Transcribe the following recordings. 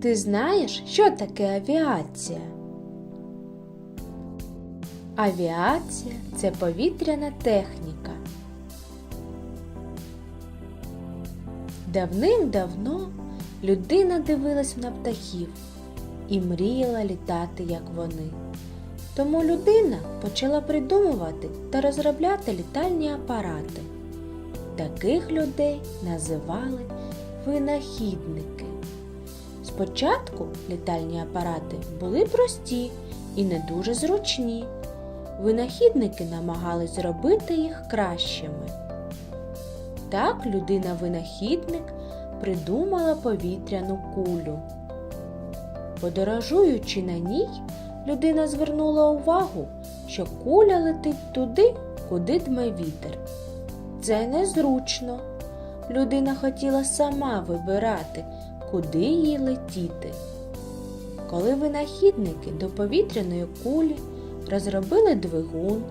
Ти знаєш, що таке авіація? Авіація це повітряна техніка. Давним-давно людина дивилась на птахів і мріяла літати, як вони. Тому людина почала придумувати та розробляти літальні апарати. Таких людей називали винахідники. Спочатку літальні апарати були прості і не дуже зручні. Винахідники намагались зробити їх кращими. Так людина-винахідник придумала повітряну кулю. Подорожуючи на ній, людина звернула увагу, що куля летить туди, куди дме вітер. Це незручно. Людина хотіла сама вибирати, куди їй летіти. Коли винахідники до повітряної кулі розробили двигун,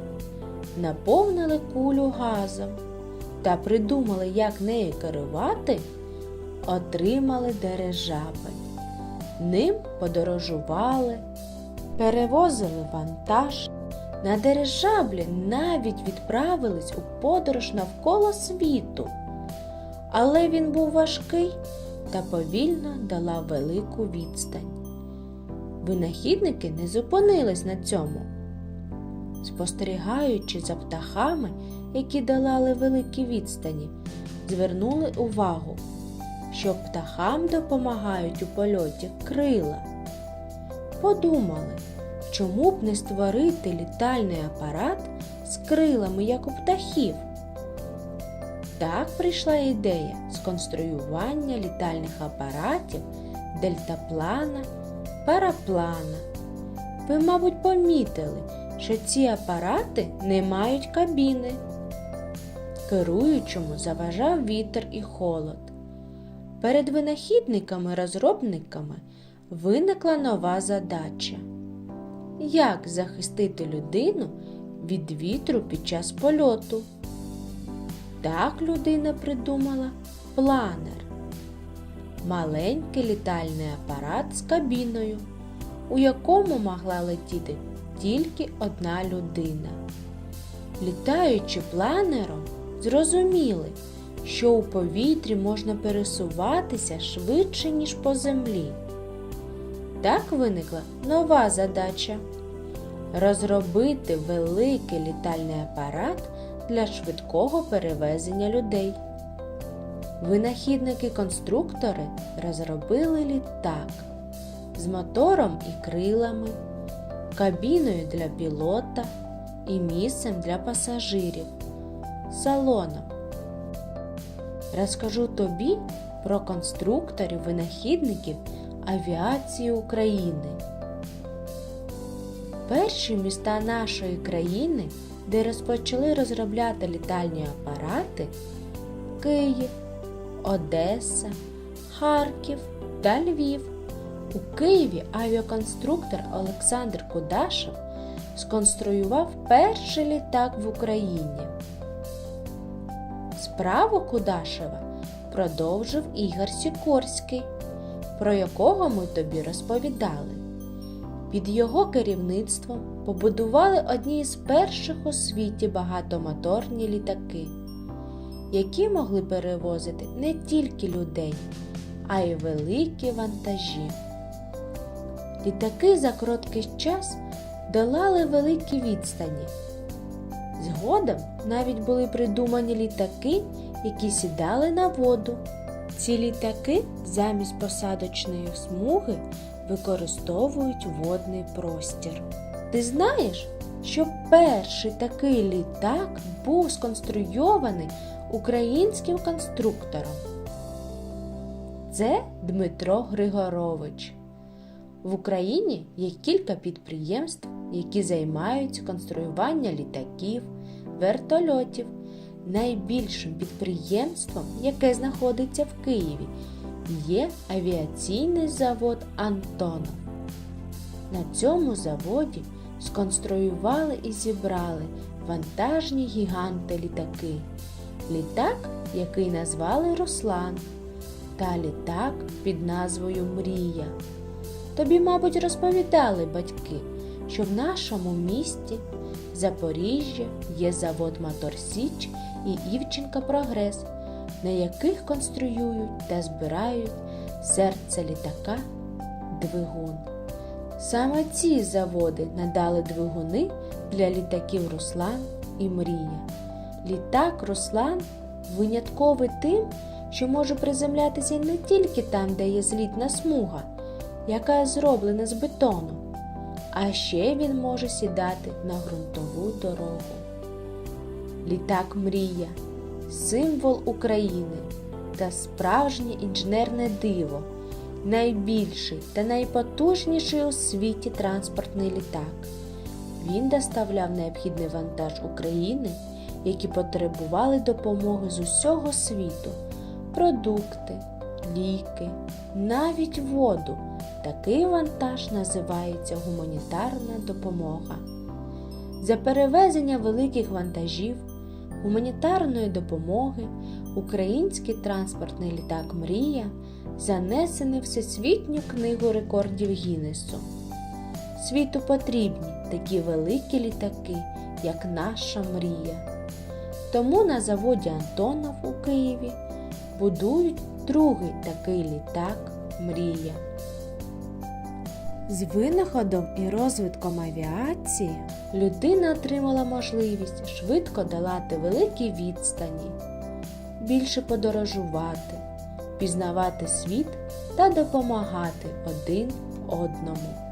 наповнили кулю газом та придумали, як нею керувати, отримали дирижабль. Ним подорожували, перевозили вантаж. На дирижаблі навіть відправились у подорож навколо світу. Але він був важкий та повільно дала велику відстань. Винахідники не зупинились на цьому. Спостерігаючи за птахами, які долали великі відстані, звернули увагу, що птахам допомагають у польоті крила. Подумали, чому б не створити літальний апарат з крилами, як у птахів. Так прийшла ідея сконструювання літальних апаратів дельтаплана, параплана. Ви, мабуть, помітили, що ці апарати не мають кабіни. Керуючому заважав вітер і холод. Перед винахідниками-розробниками виникла нова задача. Як захистити людину від вітру під час польоту? Так людина придумала планер. Маленький літальний апарат з кабіною, у якому могла летіти тільки одна людина. Літаючи планером, зрозуміли, що у повітрі можна пересуватися швидше, ніж по землі. Так виникла нова задача розробити великий літальний апарат для швидкого перевезення людей. Винахідники-конструктори розробили літак з мотором і крилами, кабіною для пілота і місцем для пасажирів, салоном. Розкажу тобі про конструкторів винахідників авіації України. Перші міста нашої країни, де розпочали розробляти літальні апарати Київ, Одеса, Харків та Львів. У Києві авіаконструктор Олександр Кудашев сконструював перший літак в Україні. Справу Кудашева продовжив Ігор Сікорський, про якого ми тобі розповідали. Під його керівництвом побудували одні з перших у світі багатомоторні літаки, які могли перевозити не тільки людей, а й великі вантажі. Літаки за короткий час долали великі відстані. Згодом навіть були придумані літаки, які сідали на воду. Ці літаки замість посадочної смуги використовують водний простір. Ти знаєш, що перший такий літак був сконструйований українським конструктором? Це Дмитро Григорович. В Україні є кілька підприємств, які займаються конструюванням літаків, вертольотів. Найбільшим підприємством, яке знаходиться в Києві, є авіаційний завод Антонов. На цьому заводі сконструювали і зібрали вантажні гіганти літаки. Літак, який назвали Руслан, та літак під назвою Мрія. Тобі, мабуть, розповідали батьки, що в нашому місті Запоріжжя є завод Мотор Січ і Івченка Прогрес, на яких конструюють та збирають серце літака двигун. Саме ці заводи надали двигуни для літаків Руслан і Мрія. Літак Руслан винятковий тим, що може приземлятися не тільки там, де є злітна смуга, яка зроблена з бетону, а ще він може сідати на ґрунтову дорогу. Літак Мрія символ України та справжнє інженерне диво, найбільший та найпотужніший у світі транспортний літак. Він доставляв необхідний вантаж України, які потребували допомоги з усього світу, продукти, ліки, навіть воду. Такий вантаж називається гуманітарна допомога. За перевезення великих вантажів, гуманітарної допомоги український транспортний літак Мрія занесений Всесвітню книгу рекордів Гіннесу. Світу потрібні такі великі літаки, як наша мрія. Тому на заводі Антонов у Києві будують другий такий літак Мрія. З винаходом і розвитком авіації людина отримала можливість швидко долати великі відстані, більше подорожувати, пізнавати світ та допомагати один одному.